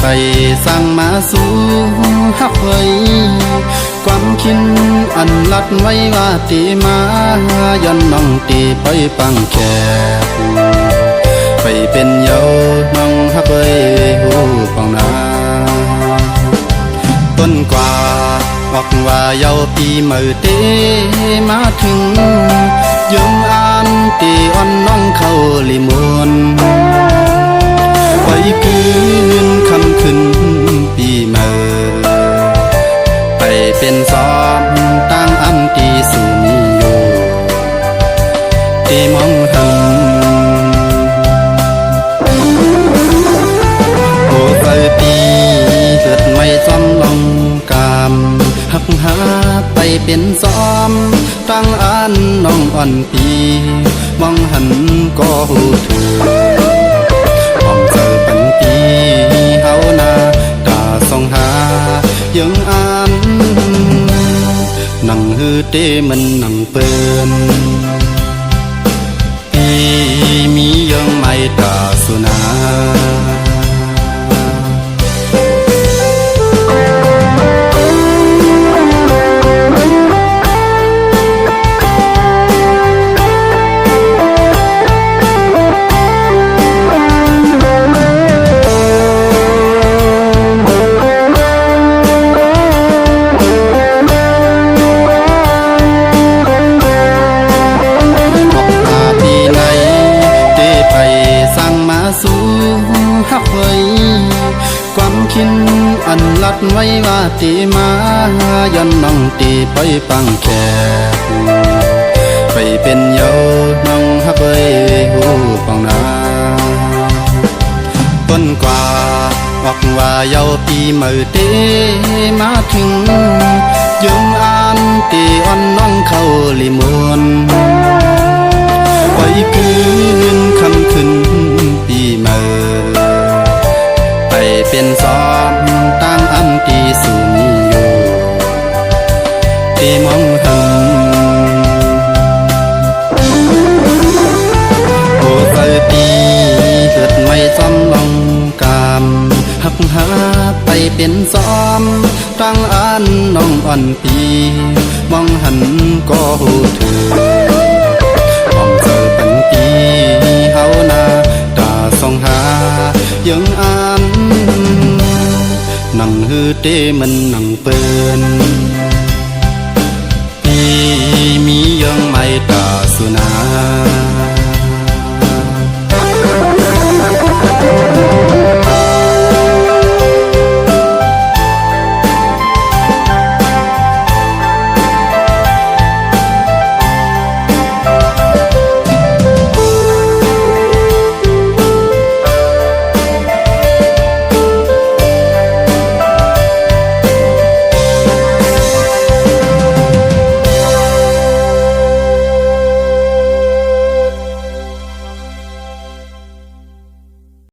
ไปสั่งมาสู่ฮักไว้ความคิดอันลัดไว้ว่าตีมาย้อนน้องตีไปปังแคบไปเป็นเยาน้องฮักไว้หูปองนาต้นกว่าบอกว่าเยาปีมือเตมาถึงยงอานตีอ่อนน้องเข้าลิมวนไว้คืน เป็นซ้อมตั้งอันตีสุนอยู่ตีมองหังโอ้เปิดปีเกิดไม่ซ้อมลงกามหักหาไปเป็นซ้อมตั้งอันน้องอ่อนปีมองหันก็หูถือมองเจอปันปีเฮานาตาส่องหายังอัน ទេមិនអំពើ อันลัดไว้ว่าตีมาย้อนน้องตีไปปังแคบไปเป็นเยาน้องฮักไว้หูปองนาต้นกว่าบอกว่าเยาปีมือเตมาถึงยงอานตีอ่อนน้องเข้าลิมวน เป็นซ้อมตั้งอันตีสุนอยู่ตีมองหังโอ้เปิดปีเกิดไม่ซ้ำลงกามหักหาไปเป็นซ้อมตั้งอันน้องอ่อนปีมองหันก็หูถือมองเจอปันปีเฮานาตาส่องหายังอ ទេមិននឹងពឿន